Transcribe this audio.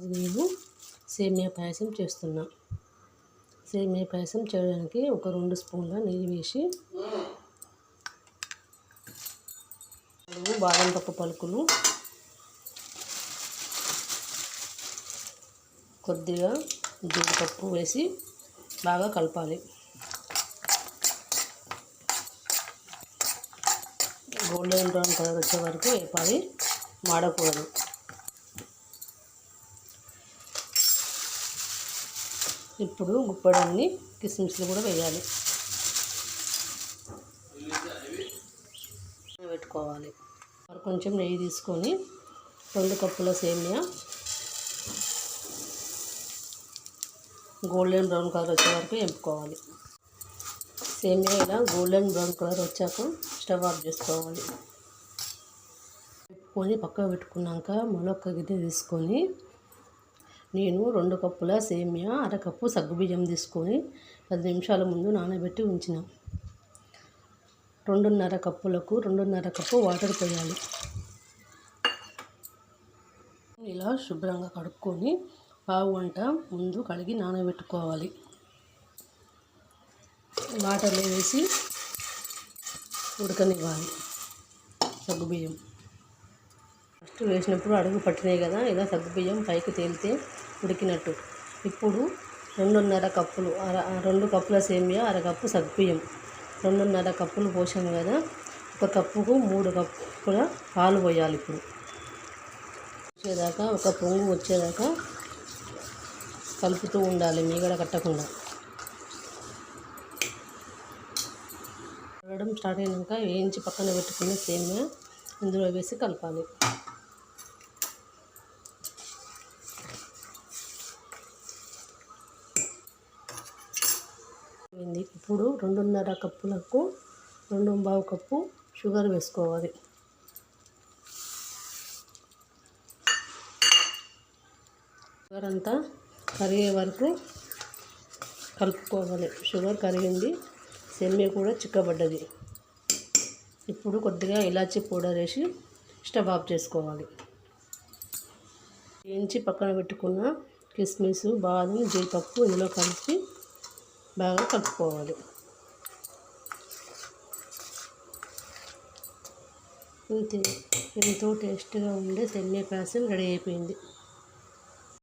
నేను సేమియా పాయసం చేస్తున్నా. సేమియా పాయసం చేయడానికి ఒక రెండు స్పూన్ల నెయ్యి వేసి బాదం పప్పు పలుకులు కొద్దిగా జీడిపప్పు వేసి బాగా కలపాలి. గోల్డెన్ బ్రౌన్ కలర్ వచ్చే వరకు వేపాలి మాడకూడదు. ఇప్పుడు గుప్పడాన్ని కిస్మిస్లు కూడా వేయాలి. పెట్టుకోవాలి. మరి కొంచెం నెయ్యి తీసుకొని రెండు కప్పుల సేమియా. గోల్డెన్ బ్రౌన్ కలర్ వచ్చే వరకు ఎంపుకోవాలి. సేమియా ఇలా గోల్డెన్ బ్రౌన్ కలర్ వచ్చాక స్టవ్ ఆఫ్ చేసుకోవాలి. పెట్టుకొని పక్కకు పెట్టుకున్నాక మరొక గిన్నె తీసుకొని నేను రెండు కప్పుల సేమియా అరకప్పు సగ్గుబియ్యం తీసుకొని పది నిమిషాల ముందు నానబెట్టి ఉంచిన. రెండున్నర కప్పులకు రెండున్నర కప్పు వాటర్ పోయాలి. ఇలా శుభ్రంగా కడుక్కొని పావు గంట ముందు కడిగి నానబెట్టుకోవాలి. వాటర్లో వేసి ఉడకనివ్వాలి సగ్గుబియ్యం. ఫస్ట్ వేసినప్పుడు అడుగు పట్టినాయి కదా ఇలా సగ్గుబియ్యం పైకి తేలితే ఉడికినట్టు. ఇప్పుడు రెండున్నర కప్పులు అర రెండు కప్పుల సేమియా అరకప్పు సగ్గుబియ్యం రెండున్నర కప్పులు పోసాం కదా ఒక కప్పుకు మూడు కప్పుల పాలు పోయాలి ఇప్పుడు. వచ్చేదాకా ఒక పొంగు వచ్చేదాకా కలుపుతూ ఉండాలి మీగడ కట్టకుండా. కలగడం స్టార్ట్ అయినాక వేయించి పక్కన పెట్టుకున్న సేమియా ఇందులో వేసి కలపాలి. అయిపోయింది. ఇప్పుడు రెండున్నర కప్పులకు రెండు బావు కప్పు షుగర్ వేసుకోవాలి. షుగర్ అంతా కరిగే వరకు కలుపుకోవాలి. షుగర్ కరిగింది సెమ్మె కూడా చిక్కబడ్డది. ఇప్పుడు కొద్దిగా ఇలాచి పౌడర్ వేసి స్టవ్ ఆఫ్ చేసుకోవాలి. వేయించి పక్కన పెట్టుకున్న కిస్మిస్ బాదం జీడిపప్పు ఇందులో కలిపి బాగా కలుపుకోవాలి. ఇంతే ఎంతో టేస్ట్గా ఉండే సెమ్మె పాయసం రెడీ అయిపోయింది.